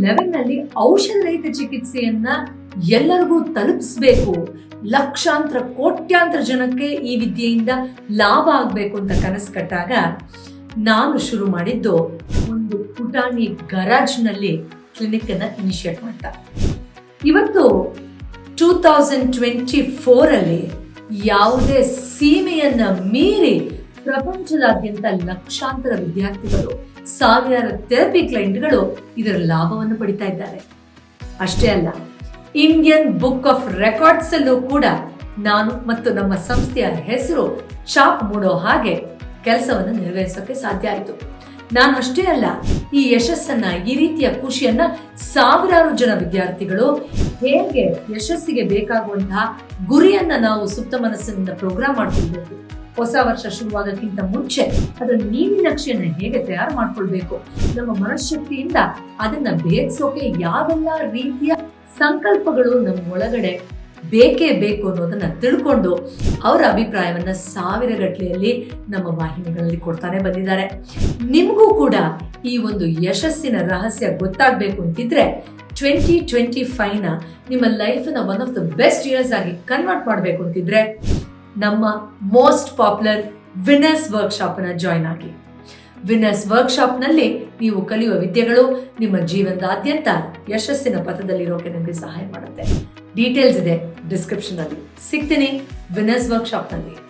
ಲೆವೆಲ್ನಲ್ಲಿ ಔಷಧ ರಹಿತ ಚಿಕಿತ್ಸೆಯನ್ನ ಎಲ್ಲರಿಗೂ ತಲುಪಿಸ್ಬೇಕು. ಲಕ್ಷಾಂತರ, ಕೋಟ್ಯಾಂತರ ಜನಕ್ಕೆ ಈ ವಿದ್ಯೆಯಿಂದ ಲಾಭ ಆಗಬೇಕು ಅಂತ ಕನಸು ಕಟ್ಟಾಗ ನಾನು ಶುರು ಮಾಡಿದ್ದು ಒಂದು ಪುಟಾಣಿ ಗರಾಜ್ನಲ್ಲಿ ಕ್ಲಿನಿಕ್ ಅನ್ನ ಇನಿಷಿಯೇಟ್ ಮಾಡ್ತಾ. ಇವತ್ತು ಟೂ ತೌಸಂಡ್ ಟ್ವೆಂಟಿ ಫೋರಲ್ಲಿ ಯಾವುದೇ ಸೀಮೆಯನ್ನು ಮೀರಿ ಪ್ರಪಂಚದಾದ್ಯಂತ ಲಕ್ಷಾಂತರ ವಿದ್ಯಾರ್ಥಿಗಳು, ಸಾವಿರಾರು ಥೆರಪಿ ಕ್ಲೈಂಟ್ಗಳು ಇದರ ಲಾಭವನ್ನು ಪಡಿತಾ ಇದ್ದಾರೆ. ಅಷ್ಟೇ ಅಲ್ಲ ಇಂಡಿಯನ್ ಬುಕ್ ಆಫ್ ರೆಕಾರ್ಡ್ಸ್ ಅಲ್ಲೂ ಕೂಡ ನಾನು ಮತ್ತು ನಮ್ಮ ಸಂಸ್ಥೆಯ ಹೆಸರು ಚಾಪ್ ಮೂಡೋ ಹಾಗೆ ಕೆಲಸವನ್ನು ನಿರ್ವಹಿಸೋಕೆ ಸಾಧ್ಯ ಆಯಿತು. ನಾನು ಅಷ್ಟೇ ಅಲ್ಲ, ಈ ಯಶಸ್ಸನ್ನ, ಈ ರೀತಿಯ ಖುಷಿಯನ್ನ ಸಾವಿರಾರು ಜನ ವಿದ್ಯಾರ್ಥಿಗಳು ಹೇಗೆ ಯಶಸ್ಸಿಗೆ ಬೇಕಾಗುವಂತಹ ಗುರಿಯನ್ನ ನಾವು ಸುಪ್ತ ಮನಸ್ಸಿನಿಂದ ಪ್ರೋಗ್ರಾಮ್ ಮಾಡ್ಕೊಳ್ಬೇಕು. ಹೊಸ ವರ್ಷ ಶುರುವಾಗಕ್ಕಿಂತ ಮುಂಚೆ ಅದರ ಕ್ಷೇನ ಹೇಗೆ ತಯಾರು ಮಾಡ್ಕೊಳ್ಬೇಕು? ನಮ್ಮ ಮನಃಶಕ್ತಿಯಿಂದ ಅದನ್ನ ಭೇದಿಸೋಕೆ ಯಾವೆಲ್ಲ ರೀತಿಯ ಸಂಕಲ್ಪಗಳು ನಮ್ಮ ಒಳಗಡೆ ಬೇಕೇ ಬೇಕು ಅನ್ನೋದನ್ನ ತಿಳ್ಕೊಂಡು ಅವರ ಅಭಿಪ್ರಾಯವನ್ನ ಸಾವಿರ ಗಟ್ಟಲೆಯಲ್ಲಿ ನಮ್ಮ ವಾಹಿನಿಗಳಲ್ಲಿ ಕೊಡ್ತಾನೆ ಬಂದಿದ್ದಾರೆ. ನಿಮಗೂ ಕೂಡ ಈ ಒಂದು ಯಶಸ್ಸಿನ ರಹಸ್ಯ ಗೊತ್ತಾಗಬೇಕು ಅಂತಿದ್ರೆ ಟ್ವೆಂಟಿ ಟ್ವೆಂಟಿ ಫೈವ್ನ ನಿಮ್ಮ ಲೈಫ್ನ one of the best years ಆಗಿ ಕನ್ವರ್ಟ್ ಮಾಡಬೇಕು ಅಂತಿದ್ರೆ ನಮ್ಮ ಮೋಸ್ಟ್ ಪಾಪ್ಯುಲರ್ ವಿನರ್ಸ್ ವರ್ಕ್ಶಾಪ್ನ ಜಾಯ್ನ್ ಆಗಿ. ವಿನರ್ಸ್ ವರ್ಕ್ಶಾಪ್ನಲ್ಲಿ ನೀವು ಕಲಿಯುವ ವಿದ್ಯೆಗಳು ನಿಮ್ಮ ಜೀವನದಾದ್ಯಂತ ಯಶಸ್ಸಿನ ಪಥದಲ್ಲಿರೋಕೆ ನಿಮಗೆ ಸಹಾಯ ಮಾಡುತ್ತೆ. ಡೀಟೇಲ್ಸ್ ಇದೆ ಡಿಸ್ಕ್ರಿಪ್ಷನ್ ಅಲ್ಲಿ. ಸಿಗ್ತೀನಿ. ವಿನರ್ಸ್ ವರ್ಕ್ಶಾಪ್ನಲ್ಲಿ